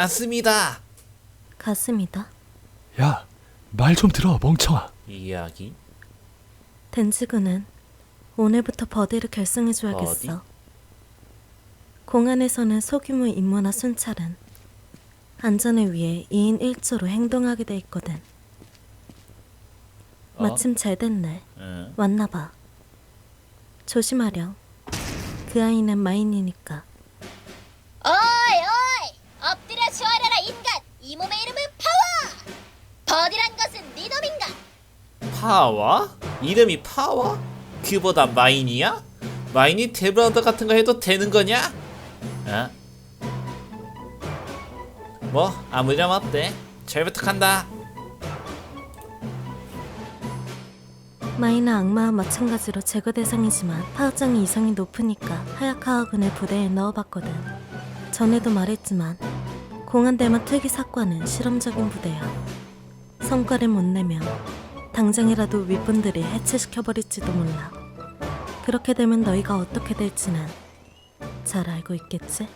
가슴이다. 가슴이다. 야, 말 좀 들어, 멍청아. 이야기. 덴지그는 오늘부터 버디를 결성해줘야겠어. 버디? 공안에서는 소규모 임무나 순찰은 안전을 위해 2인 1조로 행동하게 돼 있거든. 어? 마침 잘 됐네. 응. 왔나봐. 조심하렴. 그 아이는 마인이니까. 어이 어이 엎드려 쉬어라 인간 이 몸의 이름은 파워 버디란 것은 네 놈인가 파워? 이름이 파워? 그보다 마인이야? 마인이 데브라더 같은 거 해도 되는 거냐? 어? 뭐 아무렴 어때? 잘 부탁한다. 마이나 악마와 마찬가지로 제거 대상이지만 파악장이 이상이 높으니까 하야카와군을 부대에 넣어봤거든. 전에도 말했지만 공안대만 특이 사건은 실험적인 부대야. 성과를 못 내면 당장이라도 윗분들이 해체시켜버릴지도 몰라. 그렇게 되면 너희가 어떻게 될지는 잘 알고 있겠지?